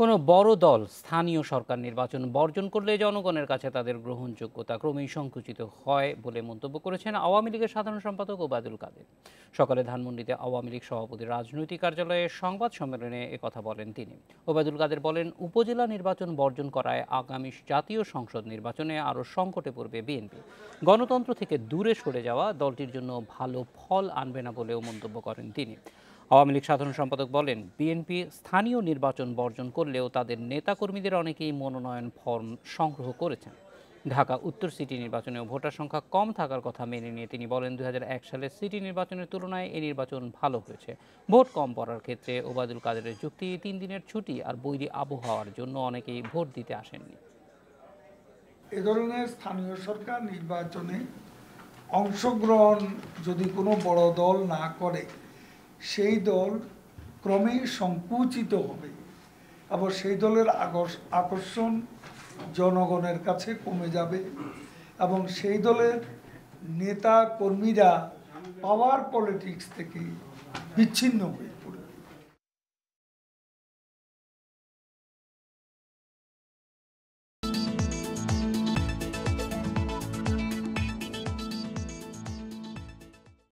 কোনো বড় দল স্থানীয় সরকার নির্বাচন বর্জন করলে জনগণের কাছে তাদের গ্রহণযোগ্যতা ক্রমেই সংকুচিত হয় বলে মন্তব্য করেছেন আওয়ামী লীগের সাধারণ সম্পাদক ওবায়দুল কাদের। সকালে ধানমন্ডিতে আওয়ামী লীগ সভাপতির রাজনৈতিক কার্যালয়ে সংবাদ সম্মেলনে একথা বলেন তিনি। ওবায়দুল কাদের বলেন, উপজেলা নির্বাচন বর্জন করায় আগামী জাতীয় সংসদ নির্বাচনে আরও সংকটে পড়বে বিএনপি। গণতন্ত্র থেকে দূরে সরে যাওয়া দলটির জন্য ভালো ফল আনবে না বলেও মন্তব্য করেন তিনি। আওয়ামী লীগ সাধারণ সম্পাদক বলেন, বিএনপি স্থানীয় নির্বাচন বর্জন করলেও তাদের নেতাকর্মীদের অনেকেই মনোনয়ন ফর্ম সংগ্রহ করেছেন। ঢাকা উত্তর সিটি নির্বাচনেও ভোটার সংখ্যা কম থাকার কথা মেনে নিয়ে তিনি বলেন দু হাজার এক সালের সিটি নির্বাচনের তুলনায় এই নির্বাচন ভালো হয়েছে। ভোট কম পড়ার ক্ষেত্রে ওবায়দুল কাদেরের যুক্তি তিন দিনের ছুটি আর বৈরী আবহাওয়ার জন্য অনেকেই ভোট দিতে আসেননি। এ ধরনের স্থানীয় সরকার নির্বাচনে অংশগ্রহণ যদি কোনো বড় দল না করে সেই দল ক্রমেই সংকুচিত হবে। আবার সেই দলের আকর্ষণ জনগণের কাছে কমে যাবে এবং সেই দলের নেতা কর্মীরা পাওয়ার পলিটিক্স থেকে বিচ্ছিন্ন হয়ে